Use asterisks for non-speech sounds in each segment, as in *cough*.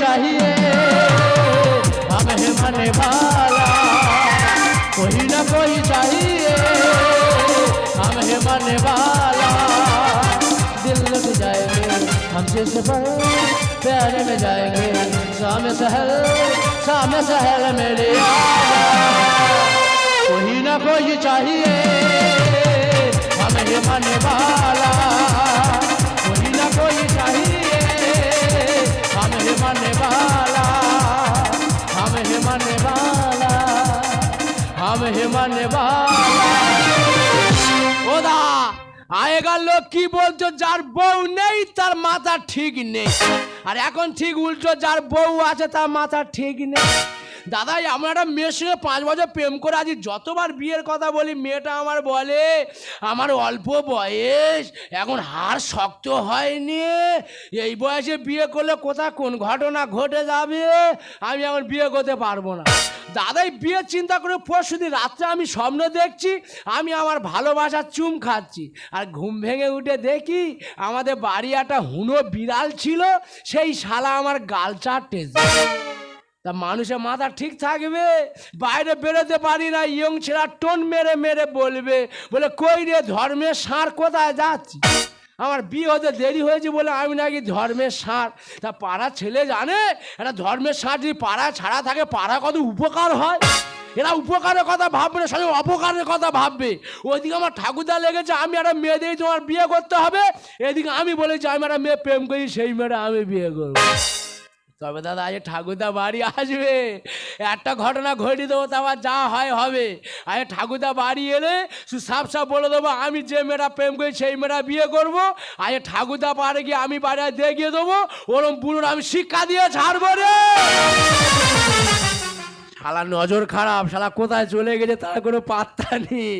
चाहिए। हमें मन वाला, कोई ना कोई चाहिए। हमें मन वाला, दिल लग जाएँगे हमसे सफ़र प्यारे में जाएँगे। शाम सहल शाम सहल मेरे कोई ना कोई चाहिए, हमें मन वाला। মেহমান ওদা আগেকার লোক কি বলছো যার বউ নেই তার মাথা ঠিক নেই আর এখন ঠিক উল্টো যার বউ আছে তার মাথা ঠিক নেই দাদাই আমরা একটা মেয়ের সঙ্গে পাঁচ বছর প্রেম করে আজ যতবার বিয়ের কথা বলি মেয়েটা আমার বলে আমার অল্প বয়স এখন হাড় শক্ত হয়নি এই বয়সে বিয়ে করলে কোথা কোন ঘটনা ঘটে যাবে আমি এখন বিয়ে করতে পারব না দাদাই বিয়ের চিন্তা করে পরশু দিন রাত্রে আমি স্বপ্ন দেখছি, আমি আমার ভালোবাসার চুম খাচ্ছি। আর ঘুম ভেঙে উঠে দেখি আমাদের বাড়ি একটা হুনো বিড়াল ছিল, সেই শালা আমার গাল চারটেছে তা মানুষের মাথা ঠিক থাকবে, বাইরে বেরোতে পারি না, ইয়ং ছেলেরা টোন মেরে মেরে বলবে, বলে, কই রে ধর্মের সার কোথায় যাচ্ছি আমার বিয়ে হতে দেরি হয়েছে বলে আমি নাকি ধর্মের সার। তা পাড়া ছেলে জানে? এটা ধর্মের সার যদি পাড়া ছাড়া থাকে, পাড়া কত উপকার হয়? এরা উপকারের কথা ভাববে না সবাই অপকারের কথা ভাববে। ওইদিকে আমার ঠাকুরদা লেগেছে, আমি একটা মেয়ে দিয়ে তোমার বিয়ে করতে হবে। এদিকে আমি বলেছি, আমি একটা মেয়ে প্রেম করি, সেই মেয়েটা আমি বিয়ে করব। তবে দাদা, আজ ঠাকুরদা বাড়ি আসবে। একটা ঘটনা ঘটিয়ে দেবো তারপর যা হয় হবে। আজ ঠাকুরদা বাড়ি এলে সাপ সাপ বলে দেবো, আমি যে মেয়েরা প্রেম করি, সেই মেয়েরা বিয়ে করব। আজ ঠাকুরদা পাড়ে গিয়ে আমি বাড়ি দেখিয়ে দেবো, ওরম বুড়োর আমি শিক্ষা দিয়ে ছাড়বো রে। শালা নজর খারাপ শালা কোথায় চলে গেছে তার কোনো পাত্তা নেই।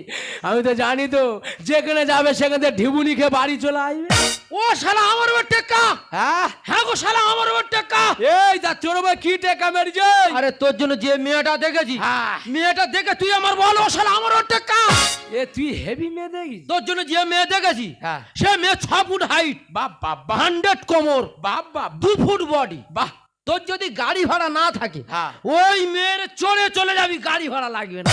আমি তো জানি তো যেখানে যাবে সেখানে ঢিবুনি খেয়ে বাড়ি চলে আসবে। ও শালা আমার উপর টেক্কা! হ্যাঁ? হ্যাঁ গো শালা আমার উপর টেক্কা! এই তা তোর কি টেকা মেরেছে? আরে তোর জন্য যে মেয়েটা দেখেছি হ্যাঁ। মেয়েটা দেখে তুই আমার বল ও শালা আমার উপর টেক্কা! এ তুই হেভি মেয়ে দেখিস? তোর জন্য যে মেয়ে দেখেছি হ্যাঁ। সে মেয়ে ছ ফুট হাইট বাপ বাপ বাপ। হান্ড্রেড কোমর বাপ বাপ দু ফুট বডি বাহ। তোর যদি গাড়ি ভাড়া না থাকে হ্যাঁ। ওই মেয়ের চড়ে চলে যাবি গাড়ি ভাড়া লাগবে না।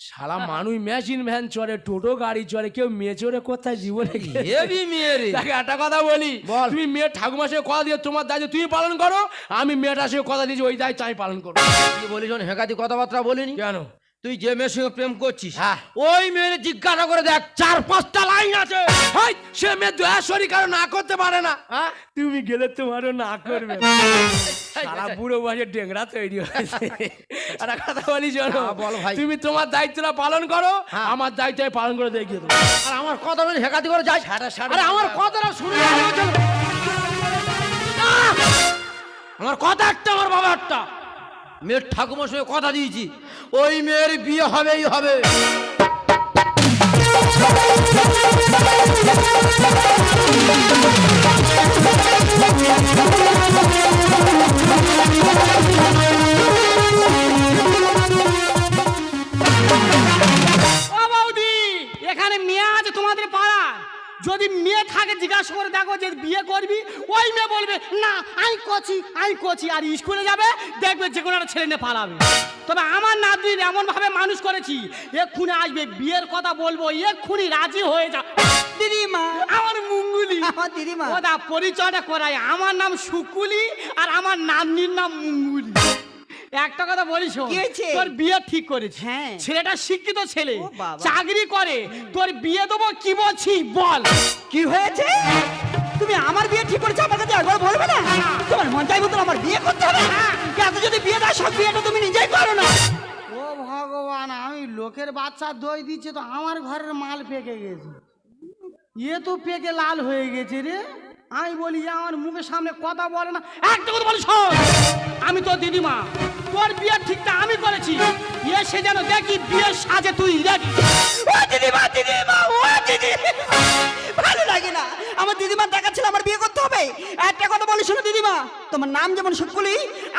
সারা মানুষ মেশিন ভ্যান চড়ে টোটো গাড়ি চড়ে কেউ মেয়ে চড়ে কোথায় জীবনে হেবি হেভি মেয়ে রে। দেখে একটা কথা বলি বল। তুমি মেয়ে ঠাকুমা সে কথা দিয়ে তোমার দায়িত্ব তুমি পালন করো আমি মেয়েটা সে কথা দিয়েছি ওই দায়িত্ব আমি পালন করব। কি শোন, হেকাতি কথাবার্তা বলিনি? কেন? তুই যে মেয়ের সঙ্গে প্রেম করছিস হ্যাঁ। ওই মেয়ের জিজ্ঞাসা করে দেখ চার পাঁচটা লাইন আছে। সে মেয়ে দয়া শরীর কারও না করতে পারে না। হ্যাঁ? তুমি গেলে তোমারও না করবে। *laughs* সারা বুড়ো বয়সে ডেংরা তৈরি হয়েছে। একটা কথা বলি শোনো। হ্যাঁ, বল ভাই। তুমি তোমার দায়িত্বটা পালন করো। আমার দায়িত্ব পালন করে দেখিয়ে দেবো। আর আমার কথা বলে হেকাতি করে যাই। আরে আমার কথাটা শুনে! আমার কথা একটা আমার বাবা একটা। মেয়ের ঠাকুমার সঙ্গে কথা দিয়েছি। ওই মেয়ের বিয়ে হবেই হবে। ও বিয়ে করবি ওই মেয়ে বলবে না আমি করছি আমি করছি আর স্কুলে যাবে দেখবে যে কোনো একটা ছেলে নিয়ে পালাবে। তবে আমার নাতনির এমন ভাবে মানুষ করেছি এক্ষুনি আসবে বিয়ের কথা বলব এক্ষুনি রাজি হয়ে যা। দিদিমা। আমার মুঙ্গুলি। আমার দিদিমা। ওদা পরিচয়টা করাই। আমার নাম শুকুলি আর আমার নাতনির নাম মুঙ্গুলি। একটা কথা বলিস তোর বিয়ে ঠিক করেছে। হ্যাঁ। ছেলেটা শিক্ষিত ছেলে চাকরি করে তোর বিয়ে দেবো কি বলছি বল। কি হয়েছে? তুমি আমার বিয়ে ঠিক করেছ আমার কাছে একবার বলবে না। তোমার মন চাই মতন আমার বিয়ে করতে হবে। এত যদি বিয়ে দেয়, সব বিয়েটা তুমি নিজেই করো না। ও ভগবান, আমি লোকের বাচ্চা দই দিচ্ছে তো আমার ঘরের মাল পেকে গেছে। এ তো পেকে লাল হয়ে গেছে রে। আমি বলি যে আমার মুখের সামনে কথা বলে না। একটা কথা বলি আমি তো দিদিমা, তোর বিয়ে ঠিকটা আমি করেছি। এসে যেন দেখি বিয়ের সাজে তুই রেডি। আমার বিয়ে করতে হবে। একটা কথা শোনো দিদিমা। তোমার নাম যেমন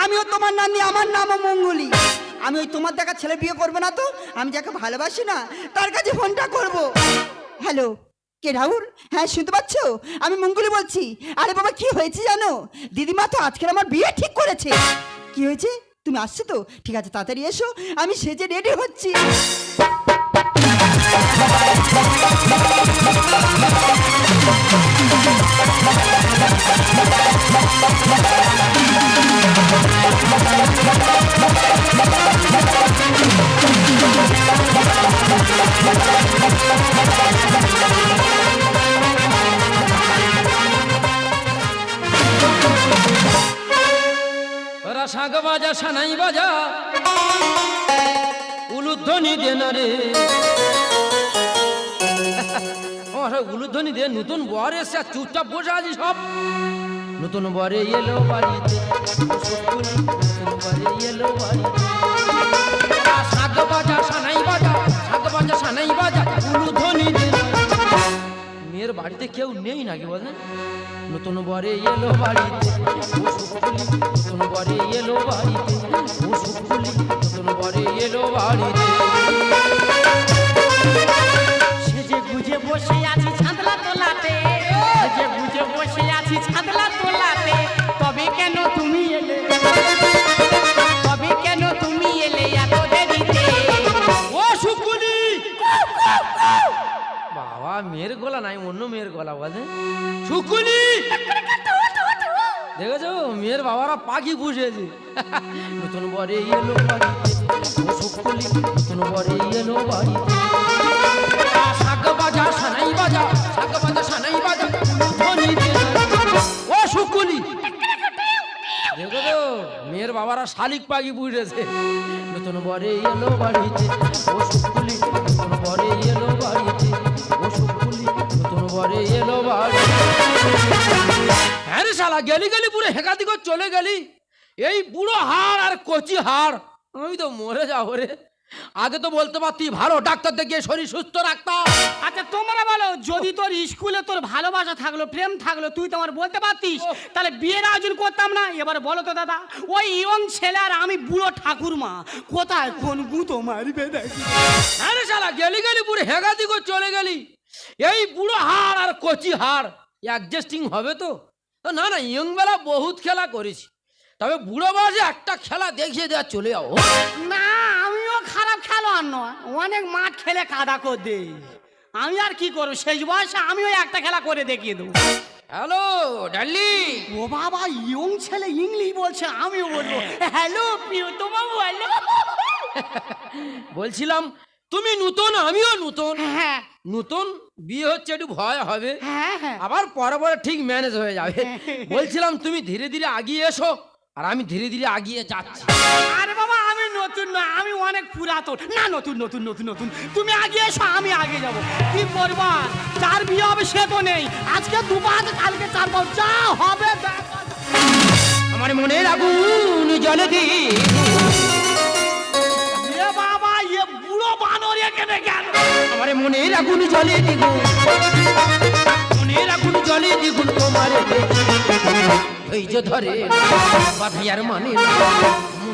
আমিও তোমার নাম নিয়ে আমার আমি ওই তোমার ছেলে বিয়ে করব না তো, আমি যাকে ভালোবাসি না, তার কাছে ফোনটা করব। হ্যালো, কে রাহুল? হ্যাঁ শুনতে আমি মঙ্গলি বলছি। আরে বাবা, কি হয়েছে জানো? দিদিমা তো আজকের আমার বিয়ে ঠিক করেছে। কি হয়েছে? তুমি আসছো তো? ঠিক আছে, তাড়াতাড়ি এসো। আমি সেজে রেডি হচ্ছি। শাঁখ বাজা সানাই বাজা উলুধ্বনি দে না রে সব উলুধ্বনি দে নতুন বর এসে চুপচাপ বসে আছি সব। নতুন বরে এলো বাড়িতে বাজা। মেয়ের বাড়িতে কেউ নেই নাকি বলেন? নতুন বরে এলো বাড়িতে, নতুন বরে এলো বাড়িতে, নতুন বরে এলো বাড়িতে। গুজে বসে আছি ছাদলা তোলাতে। সেজে গুজে বসে আছি ছাদলা তোলাতে। তবে কেন তুমি এলে? কেন তুমি এলে ও সুখুলি বাবা, মেয়ের গলা নাই, অন্য মেয়ের গলা বলে সুখুলি দেখেছ? মেয়ের বাবারা পাখি পুষেছে নতুন বরে এলো বাড়িতে। সুখুলি নতুন বরে এলো বাড়িতে। বাজা সানাই বাজা শাক বাজা সানাই বাজা ধ্বনি ও সুকুলি দেখো তো মেয়ের বাবারা শালিক পাখি পুষেছে নতুন বরে এলো বাড়িতে ও সুকুলি নতুন বরে এলো বাড়িতে ও সুকুলি নতুন বরে এলো বাড়িতে। হ্যাঁ রে শালা গেলি গেলি পুরো হেকাতি করে চলে গেলি। এই বুড়ো হাড় আর কচি হাড় আমি তো মরে যাব রে। আগে তো বলতে পারতি ভালো ডাক্তার দেখিয়ে শরীর সুস্থ রাখতাম। আচ্ছা তোমরা বলো যদি তোর স্কুলে তোর ভালোবাসা থাকল প্রেম থাকল তুই তো আমার বলতে পারতিস? তাহলে বিয়ের আয়োজন করতাম না? এবার বলো তো দাদা ওই ইয়ং ছেলে আর আমি বুড়ো ঠাকুরমা কোথায় কোন গুঁতো মারবে দেখি হ্যাঁ রে শালা গেলি গেলি পুরো হেগাতি করে চলে গেলি। এই বুড়ো হাড় আর কচি হাড় অ্যাডজাস্টিং হবে তো? না না ইয়ং বেলা বহুত খেলা করেছি। তবে বুড়ো বয়সে একটা খেলা দেখিয়ে দেওয়া চলে যাও। না আমিও খারাপ খেলোয়াড় নয়। অনেক মাঠ খেলে কাদা করে আমি আর কি করব? শেষ বয়সে আমিও একটা খেলা করে দেখিয়ে দেবো। Hello Daryl. ও বাবা ইয়ং ছেলে ইংলিশ বলছে আমিও বলব। হ্যালো প্রিয়তমা বলো। বলছিলাম তুমি নূতন আমিও নূতন। হ্যাঁ। নূতন বিয়ে হচ্ছে একটু ভয় হবে। হ্যাঁ হ্যাঁ। আবার পরে পরে ঠিক ম্যানেজ হয়ে যাবে। বলছিলাম তুমি ধীরে ধীরে আগিয়ে এসো। আর আমি ধীরে ধীরে আগিয়ে যাচ্ছি। আরে নতুন না আমি অনেক পুরাতন। না নতুন নতুন নতুন নতুন। তুমি আগে এসো আমি আগে যাব। কি করবা? চার বিয়ে হবে সে তো নেই। আজকে দুবার কালকে চার বার যা হবে আমার মনের আগুন জলে দি। বাবা এ বুড়ো বানর এখানে কেন? আমার মনের আগুন জলে দ্বিগুণ মনের আগুন জলে দ্বিগুণ তোমার। ধৈর্য ধরে বাধাইয়ার মানে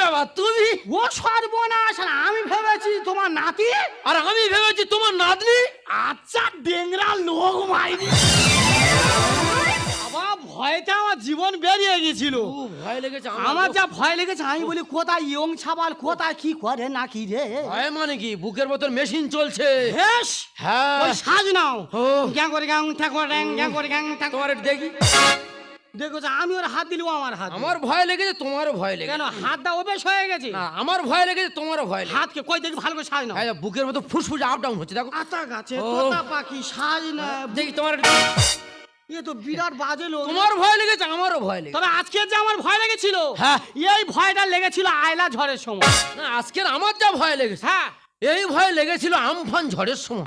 ব্যাপার তুমি? ও সর্বনাশ আর আমি ভেবেছি তোমার নাতি? আর আমি ভেবেছি তোমার নাতনি? আচ্ছা ডেংরা লোক মাইনি বাবা ভয়তে আমার জীবন বেরিয়ে গেছিল। ভয় লেগেছে আমার যা ভয় লেগেছে আমি বলি কোথায় ইয়ং ছাবাল কোথায় কি করে না কি রে? ভয় মানে কি? বুকের মতন মেশিন চলছে। হেস হ্যাঁ। ওই সাজ নাও। ও। গ্যাং করে গ্যাং ঠাকুর গ্যাং করে গ্যাং ঠাকুর তোমার একটু দেখি। দেখো যে আমি ওর হাত আমার হাত আমার ভয় লেগেছে তোমারও ভয় লেগেছে। কেন? হাতটা অভ্যেস হয়ে গেছে? না আমার ভয় লেগেছে তোমারও ভয় লেগেছে। হাতকে কই দেখি ভালো করে সাজ হ্যাঁ, বুকের মতো ফুসফুস আপ ডাউন হচ্ছে দেখো। আতা গাছে ও। তোতা পাখি সাজ না। দেখি তোমার এ তো বিরাট বাজে লোক। তোমার ভয় লেগেছে আমারও ভয় লেগেছে। তবে আজকে যে আমার ভয় লেগেছিল হ্যাঁ। এই ভয়টা লেগেছিল আয়লা ঝড়ের সময়। না আজকের আমার যা ভয় লেগেছে হ্যাঁ। এই ভয় লেগেছিল আমফান ঝড়ের সময়।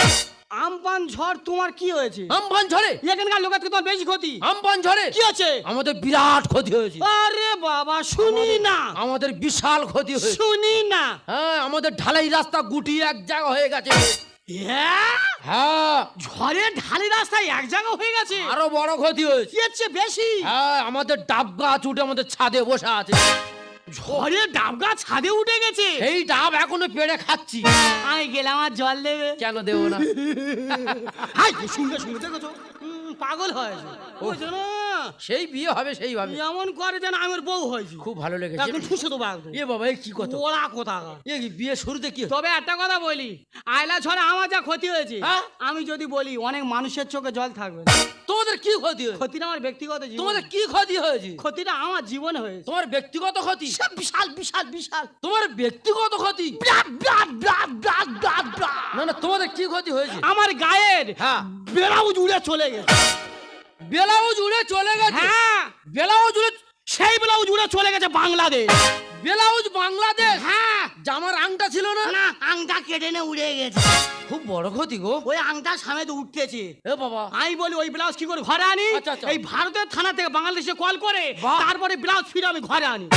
আমপান ঝড় তোমার কি হয়েছে? আমফান ঝড়ে? এখানকার লোকের থেকে তোমার বেশি ক্ষতি। আমফান ঝড়ে? কি আছে আমাদের বিরাট ক্ষতি হয়েছে। আরে বাবা শুনি না। আমাদের বিশাল ক্ষতি হয়েছে। শুনি না। হ্যাঁ আমাদের ঢালাই রাস্তা গুটি এক জায়গা হয়ে গেছে। হ্যাঁ? হ্যাঁ। ঝড়ে ঢালি রাস্তায় এক জায়গা হয়ে গেছে? আরও বড় ক্ষতি হয়েছে। বেশি? হ্যাঁ আমাদের ডাব গাছ উঠে আমাদের ছাদে বসে আছে। ঝড়ে ডাব গাছ ছাদে উঠে গেছে। এই ডাব এখনও পেড়ে খাচ্ছি। আমি গেলাম আর জল দেবে। কেন দেবো না? *laughs* হাই শুনতে শুনতে দেখেছ? পাগল হয়েছে। বুঝছ না? সেই বিয়ে হবে সেই ভাবে এমন করে যেন আমার বউ হয়েছে। খুব ভালো লেগেছে। এখন ঠুসে দেবো একদম এ বাবা এ কি কথা? ওরা কোথা এ কি বিয়ে শুরুতে কি? তবে একটা কথা বলি আয়লা ঝড়ে আমার যা ক্ষতি হয়েছে হ্যাঁ? আমি যদি বলি অনেক মানুষের চোখে জল থাকবে। তোমাদের কি ক্ষতি হয়েছে? ক্ষতিটা আমার ব্যক্তিগত জীবন। তোমাদের কি ক্ষতি হয়েছে? ক্ষতিটা আমার জীবনে হয়েছে। তোমার ব্যক্তিগত ক্ষতি? বিশাল বিশাল বিশাল। তোমার ব্যক্তিগত ক্ষতি। না না তোমাদের কি ক্ষতি হয়েছে? আমার গায়ের হ্যাঁ। বেড়াউজ উড়ে চলে গেছে। ব্লাউজ উড়ে চলে গেছে? হ্যাঁ। ব্লাউজ উড়ে সেই ব্লাউজ উড়ে চলে গেছে বাংলাদেশ। ব্লাউজ বাংলাদেশ। হ্যাঁ। জামার আংটা ছিল না? না আংটা কেটে নে উড়ে গেছে। খুব বড় ক্ষতি গো। ওই আংটা সামনে তো উঠতেছে। এ বাবা। আমি বলি ওই ব্লাউজ কি করে ঘরে আনি? আচ্ছা, আচ্ছা। এই ভারতের থানা থেকে বাংলাদেশে কল করে তারপরে ব্লাউজ ফিরে আমি ঘরে আনি।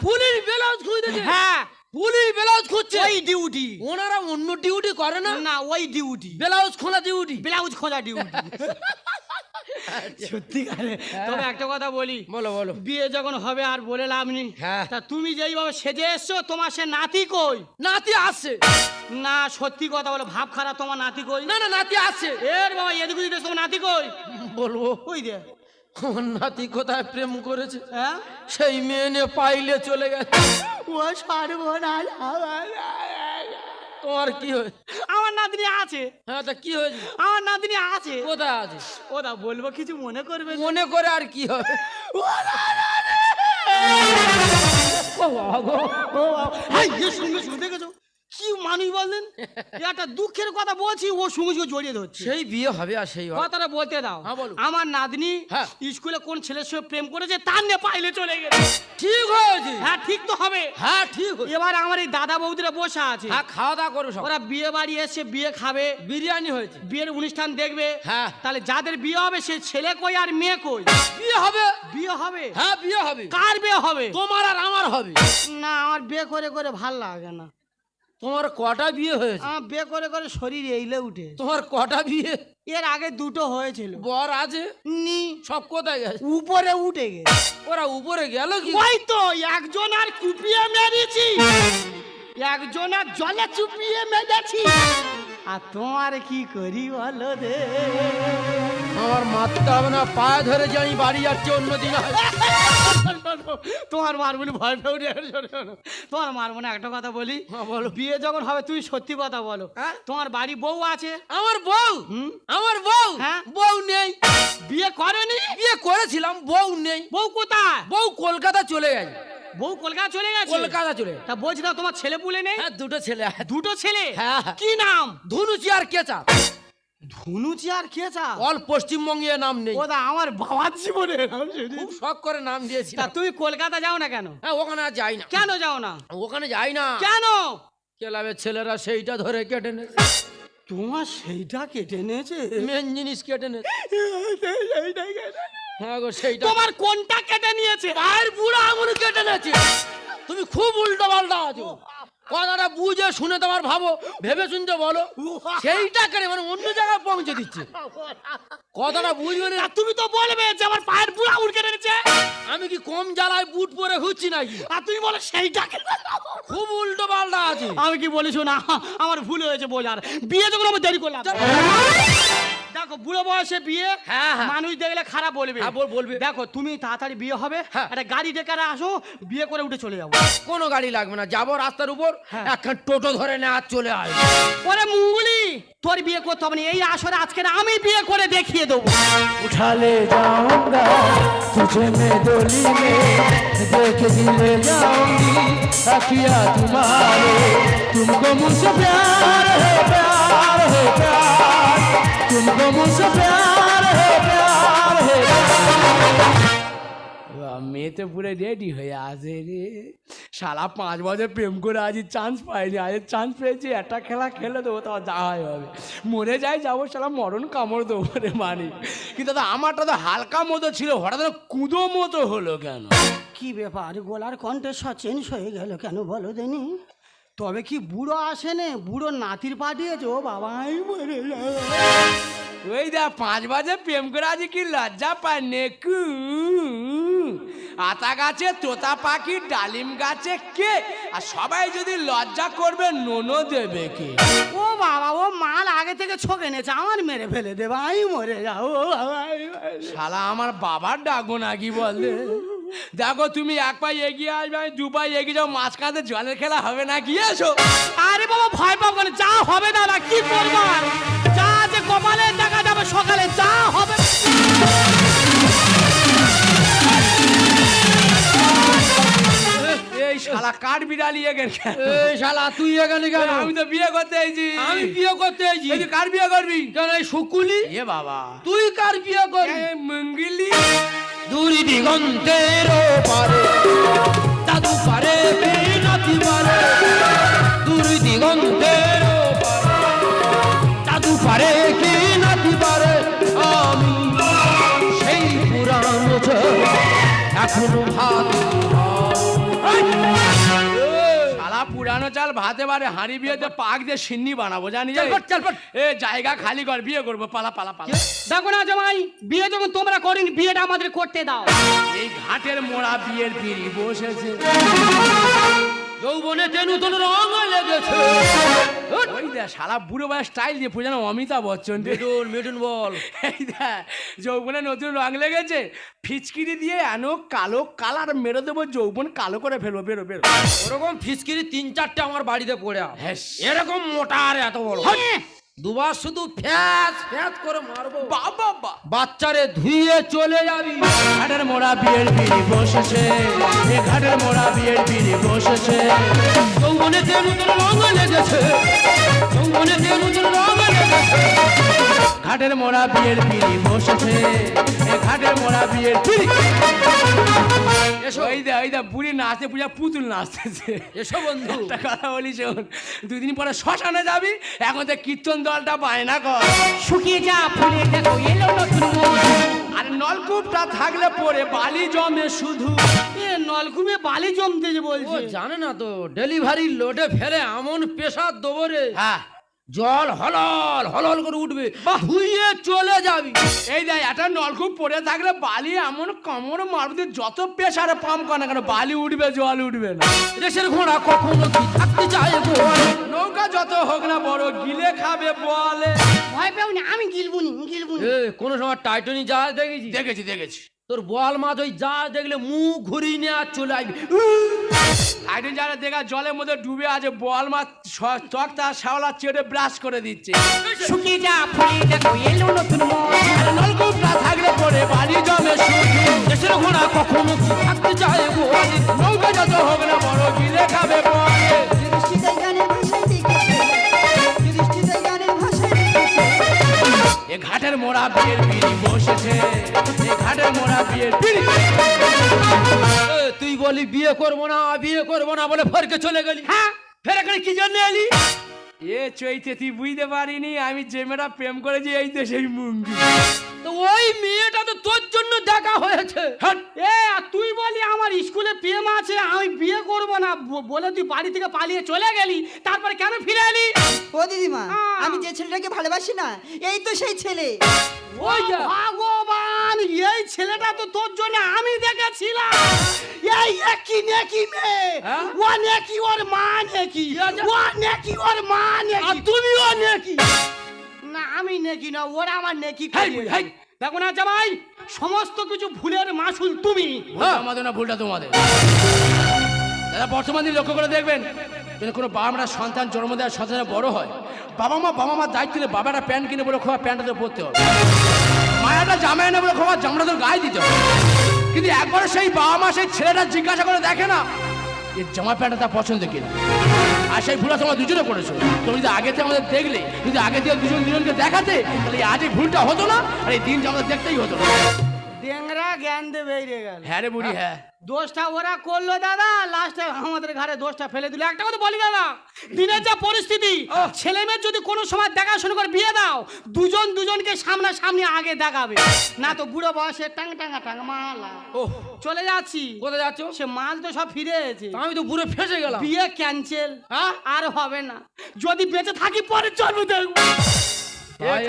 পুলিশ ব্লাউজ খুঁজতেছে? হ্যাঁ। পুলিশ ব্লাউজ খুঁজছে? ওই ডিউটি। ওনারা অন্য ডিউটি করে না? না ওই ডিউটি। ব্লাউজ খোলা ডিউটি। ব্লাউজ খোলা ডিউটি। *laughs* সত্যি তবে একটা কথা বলি বলো বলো। বিয়ে যখন হবে আর বলে লাভ নেই হ্যাঁ। তা তুমি যেইভাবে সেজে এসছো তোমার সে নাতি কই? নাতি আসছে না সত্যি কথা বলো ভাব খারাপ তোমার নাতি কই? না না নাতি আসছে এর বাবা এদিকে দিতে তোমার নাতি কই? বলব। ওই দে? আমার নাতি কোথায় প্রেম করেছে? হ্যাঁ? সেই মেয়ে নিয়ে পাইলে চলে গেছে। ও সর্বনাশ। তোমার কি হয়েছে আমার নাতনি আছে। হ্যাঁ তা কি হয়েছে? আমার নাতনি আছে। কোথায় আছে ওদা বলব কিছু মনে করবে না। মনে করে আর কি হবে? ও বাবা গো। ও বাবা, এই, এ শুনবে শুনতে গেছো মানুষ বললেন? *laughs* একটা দুঃখের কথা বলছি ও সঙ্গে সঙ্গে জড়িয়ে ধরছে। সেই বিয়ে হবে আর সেই কথাটা বলতে দাও। হ্যাঁ, আমার নাতনি হ্যাঁ। স্কুলে কোন ছেলের সঙ্গে প্রেম করেছে তার নিয়ে পাইলে চলে গেছে। ঠিক হয়েছে। হ্যাঁ ঠিক তো হবে। হ্যাঁ ঠিক এবার আমার এই দাদা বৌদিরা বসে আছে। হ্যাঁ খাওয়া দাওয়া করবে ওরা বিয়ে বাড়ি এসে বিয়ে খাবে। বিরিয়ানি হয়েছে। বিয়ের অনুষ্ঠান দেখবে। হ্যাঁ। তাহলে যাদের বিয়ে হবে সে ছেলে কই আর মেয়ে কই? বিয়ে হবে। বিয়ে হবে। হ্যাঁ বিয়ে হবে। কার বিয়ে হবে? তোমার আর আমার হবে। না আমার বিয়ে করে করে ভালো লাগে না। তোমার কটা বিয়ে হয়েছে? আমার বিয়ে করে করে শরীর এইলে উঠে। তোমার কটা বিয়ে? এর আগে দুটো হয়েছিল। বর আছে? নি। সব কোথায় গেছে? উপরে উঠে গেছে। ওরা উপরে গেল কি? ওই তো একজন আর কুপিয়ে মেরেছি। একজন আর জলে চুপিয়ে মেরেছি। আর তোমার কি করি বলো রে? আমার মারতে হবে না পায়ে ধরে যে আমি বাড়ি যাচ্ছি অন্যদিন তোমার মার বলে ভয় পেয়ে। তোমার মারবো না একটা কথা বলি। হ্যাঁ, বলো। বিয়ে যখন হবে তুই সত্যি কথা বলো। হ্যাঁ? তোমার বাড়ি বউ আছে? আমার বউ? আমার বউ? হ্যাঁ? বউ নেই। বিয়ে করেনি? বিয়ে করেছিলাম বউ নেই। বউ কোথায়? বউ কলকাতা চলে গেছে। বউ কলকাতা চলে গেছে? কলকাতা চলে তা বলছি না তোমার ছেলে পুলে নেই? হ্যাঁ দুটো ছেলে। দুটো ছেলে? হ্যাঁ। কি নাম? ধনুচি আর কেচা ধনুচি আর খেয়েছা অল পশ্চিমবঙ্গে নাম নেই। ওদা আমার বাবার জীবনে নাম খুব শখ করে নাম তা তুমি কলকাতা যাও না কেন? হ্যাঁ ওখানে আর যাই না। কেন যাও না? ওখানে যাই না। কেন? ক্লাবের ছেলেরা সেইটা ধরে কেটে নে তোমার সেইটা কেটে নিয়েছে মেন জিনিস কেটে নে হ্যাঁ গো সেইটা। তোমার কোনটা কেটে নিয়েছে? পায়ের বুড়া আঙুল কেটে নেছে। তুমি খুব উল্টো পাল্টা আছো কথাটা বুঝে শুনে তোমার ভাবো ভেবে শুনতে বলো। সেইটা কেন মানে অন্য জায়গায় পৌঁছে দিচ্ছে। কথাটা বুঝবে না। তুমি তো বলবে যে আমার পায়ের পুরা উড়কে নিয়েছে আমি কি কম জ্বালায় বুট পরে ঘুরছি নাকি? আর তুমি বলো সেইটা কেটে খুব উল্টো পাল্টা আছে। আমি কি বলি শোনা আমার ভুল হয়েছে বোঝার। বিয়ে যখন আমি দেরি করলাম। দেখো বুড়ো বয়সে বিয়ে হ্যাঁ, হ্যাঁ। মানুষ দেখলে খারাপ বলবে। হ্যাঁ, বলবে। দেখো তুমি তাড়াতাড়ি বিয়ে হবে একটা গাড়ি ডেকে আসো বিয়ে করে উঠে চলে যাব। কোনো গাড়ি লাগবে না যাব রাস্তার উপর একখান টোটো ধরে না আর চলে আয়। ওরে মুঙ্গুলি তোর বিয়ে করতে হবে এই আসরে আজকে আমি বিয়ে করে দেখিয়ে দেবো। উঠালে যাওঙ্গা তুঝে মে দোলি মে দেখে দিলে যাওঙ্গি আখিয়া তোমারে। তুমকো মুঝে প্যার হে প্যার হে প্যার। तुमको मुझसे प्यार है प्यार है प्यार। मेघ তো পুরো রেডি হয়ে আছে রে সারা পাঁচ বছর প্রেম করে আজ চান্স পাইনি আজ চান্স পেয়েছি একটা খেলা খেলে দেবো তাও যাওয়াই হবে মরে যাই যাবো সারা মরণ কামড় দেবো রে মানি কিন্তু দাদা আমারটা তো হালকা মতো ছিল হঠাৎ করে কুঁদো মতো হলো কেন কি ব্যাপার গলার কণ্ঠস্বর চেঞ্জ হয়ে গেল কেন বলো দেনি তবে কি বুড়ো আসেনে? বুড়ো নাতির পাঠিয়েছে ও বাবা আমি মরে। ওই দা পাঁচ বাজে প্রেম করে আজ কি লজ্জা পায় নেকু? আতা গাছে তোতা পাখি ডালিম গাছে কে? আর সবাই যদি লজ্জা করবে নোনো দেবে কে? ও বাবা ও মাল আগে থেকে ছকে নেছে আমার মেরে ফেলে দেবে আমি মরে যাও। শালা আমার বাবার ডাকবো নাকি বললে দেখো তুমি এক পাই এগিয়ে আসবে আমি দু পাই এগিয়ে যাও মাঝখানে জলের খেলা হবে না কি এসো? আরে বাবা ভয় পাবো না যা হবে দাদা কি করব আর? যা আছে কপালে দেখা যাবে সকালে যা হবে এই শালা কাঠ বিড়ালি এগের এই শালা তুই এখানে কেন? আমি তো বিয়ে করতে এসেছি। আমি বিয়ে করতে এসেছি। তুই কার বিয়ে করবি? কেন এই শুকুলি? এ বাবা। তুই কার বিয়ে করবি? মঙ্গলি। দূরি দিগন্তের পারে দাদু পারে বিনাতি পারে। দূর দিগন্তের ভাতে বারে হাঁড়ি বিয়েতে পাক দিয়ে সিন্নি বানাবো জানি এ জায়গা খালি কর বিয়ে করব পালা পালা পালা। দেখো না জামাই বিয়ে যখন তোমরা করিনি বিয়েটা আমাদের করতে দাও। এই ঘাটের মোড়া বিয়ের পিড়ি বসেছে। যৌবনেতে নতুন রঙ লেগেছে। ওই দেখ সারা বুড়ো বয়স স্টাইল দিয়ে পুজানো অমিতাভ বচ্চন। রে। মিঠুন মিঠুন বল। এই দেখ যৌবনে নতুন রং লেগেছে। ফিচকিরি দিয়ে এনো কালো কালার মেরে দেবো যৌবন কালো করে ফেলব বেরো বেরো। ওরকম ফিচকিরি তিন চারটে আমার বাড়িতে পড়ে হ্যাঁ। এরকম মোটা আর এত বড়। দুবার শুধু ফ্যাস ফ্যাস করে মারবো। বাবা বা। বাচ্চারে ধুইয়ে চলে যাবি। ঘাটের মোড়া বিয়ের বিড়ি বসেছে। এ ঘাটের মোড়া বিয়ের বিড়ি বসেছে। যৌবনেতে নতুন রঙ লেগেছে। যৌবনেতে নতুন রঙ ঘাটের মোড়া বিয়ের পিড়ি বসেছে। ঘাটের মোড়া বিয়ের পিড়ি। এসো। ওই দে ওই দে বুড়ি পূজা পুতুল নাচতেছে। এসো বন্ধু। একটা কথা বলি শোন দুদিন পরে শ্মশানে যাবি এখন তো কীর্তন দলটা বায়না কর। শুকিয়ে যা ফুলে দেখো এলো নতুন আর নলকূপটা থাকলে পরে বালি জমে শুধু। নলকূপে বালি জমতেছে ও বলছে। জানে না তো ডেলিভারি লোডে ফেলে এমন পেশার দেবো রে হ্যাঁ। জল হলল হলল করে উঠবে। ধুইয়ে চলে যাবি। এই দেখ একটা নলকূপ পড়ে থাকলে বালি এমন কমর মারবে যত প্রেশারে পাম্প করে না কেন বালি উঠবে জল উঠবে না। দেশের ঘোড়া কখনো কি থাকতে চায় গো? নৌকা যত হোক না বড় গিলে খাবে বলে। ভয় পেও না আমি গিলবুনি গিলবুনি। এ কোনো সময় টাইটনি জাহাজ দেখেছি দেখেছি দেখেছি। তোর বল মাছ ওই জাহাজ দেখলে মুখ ঘুরিয়ে নিয়ে আর চলে আসবি। আইডিন যারা দেখা জলের মধ্যে ডুবে আছে বল মাছ তক্তা শ্যাওলা চেটে ব্রাশ করে দিচ্ছে। শুকিয়ে যা ফুলে দেখো এলো নতুন নলকূপটা থাকলে পরে বালি জমে দেশের ঘোড়া কখনো কি থাকতে চায় গো? নৌকা যত হোক না বড় গিলে খাবে দৃষ্টিতে গানের ভাষায় তুই বলি বিয়ে করব না বিয়ে করব না বলে ফরকে চলে গেলি। হ্যাঁ। ফের এখানে কি জন্য এলি? এ চৈতে তুই বুঝতে পারিনি আমি যে মেয়েটা প্রেম করেছি এই দেশেই মুঙ্গি। তো ওই মেয়েটা তো তোর জন্য দেখা হয়েছে। এ আর তুই বলি আমার স্কুলে প্রেম আছে আমি বিয়ে করব না ব- বলে তুই বাড়ি থেকে পালিয়ে চলে গেলি তারপরে কেন ফিরে এলি? ও দিদিমা হ্যাঁ। আমি যে ছেলেটাকে ভালোবাসি না এই তো সেই ছেলে। ওই। ভগবান এই ছেলেটা তো তোর জন্য আমি দেখেছিলাম। এই একই নেকি মেয়ে। হ্যাঁ? ও নেকি ওর মা নেকি। ও নেকি ওর মা আর নেকি তুমিও নাকি। না আমি নেকি না ওরা আমার নেকি। দেখো না জামাই সমস্ত কিছু ভুলের মাসুল তুমি। আমাদের না ভুলটা তোমাদের। দাদা বর্তমান দিন লক্ষ্য করে দেখবেন, যদি কোনো বাবা মারা সন্তান জন্ম দেওয়ার সন্তানের বড় হয় বাবা মা বাবা মার দায়িত্ব দিলে বাবাটা প্যান্ট কিনে বলে খোয়া প্যান্টটা পরতে হবে। মায়াটা জামাই না বলে খোয়া জামড়া তোর গায়ে দিতে হবে। কিন্তু একবার সেই বাবা মা সেই ছেলেটা জিজ্ঞাসা করে দেখে না এই জামা প্যান্টটা তার পছন্দ কিনা? আর সেই ভুলটা তোমরা দুজনে করেছ। তুমি যদি আগে থেকে আমাদের দেখলে, যদি আগে থেকে দুজন দুজনকে দেখাতে, তাহলে আজ এই ভুলটা হতো না, আর এই দিনটা আমাদের দেখতেই হতো না। ডেংরা জ্ঞান দিয়ে বেরিয়ে গেল। হ্যাঁ রে বুড়ি হ্যাঁ। দোষটা ওরা করল দাদা। লাস্টে আমাদের ঘরে দোষটা ফেলে দিল। একটা কথা বলি দাদা। দিনের যা পরিস্থিতি ছেলে মেয়ের যদি কোনো সময় দেখাশোনা করে বিয়ে দাও দুজন দুজনকে সামনা সামনি আগে দেখাবে। না তো বুড়ো বয়সে টাং টাঙ্গা টাং মালা। ও চলে যাচ্ছি। কোথায় যাচ্ছ? সে মাল তো সব ফিরে এসেছে। আমি তো বুড়ো ফেসে গেলাম। বিয়ে ক্যান্সেল হ্যাঁ? আর হবে না। যদি বেঁচে থাকি পরে জন্ম দেখব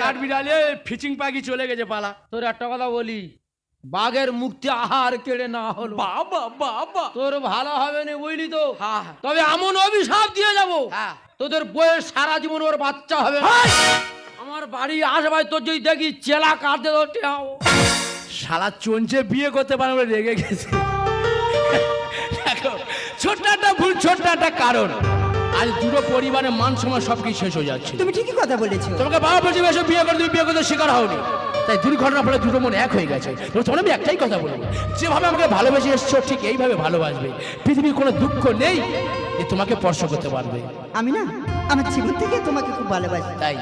কাঠ বিড়ালে ফিচিং পাখি চলে গেছে পালা। তোর একটা কথা বলি। বাঘের মুক্তি আহার কেড়ে না হলো। বাবা বাবা। তোর ভালো হবে না বুঝলি তো। তবে এমন অভিশাপ দিয়ে যাব। তোদের বইয়ের সারা জীবন ওর বাচ্চা হবে আমার বাড়ি আসবাই তোর যদি দেখি চেলা কাটতে তোর টেহাও। শালা চঞ্চে বিয়ে করতে পারে বলে রেগে গেছে। দেখো ছোট্ট একটা ভুল ছোট্ট একটা কারণ। আজ দুটো পরিবারের মান সময় সবকিছু শেষ হয়ে যাচ্ছে। তুমি ঠিকই কথা বলেছ। তোমাকে বাবা বলছি এসে বিয়ে করে তুমি বিয়ে করতে শিকার হওনি। তাই দুর্ঘটনার ফলে দুটো মন এক হয়ে গেছে। তখন আমি একটাই কথা বলব। যেভাবে আমাকে ভালোবেসে এসছো ঠিক এইভাবে ভালোবাসবে। পৃথিবীর কোনো দুঃখ নেই যে তোমাকে স্পর্শ করতে পারবে। আমি না আমার জীবন থেকে তোমাকে খুব ভালোবাসি। তাই।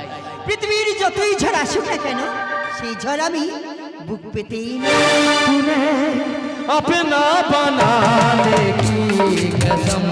পৃথিবীর যতই ঝড় আসুক না কেন সেই ঝড় আমি বুক পেতেই আপনা বানালে কি কসম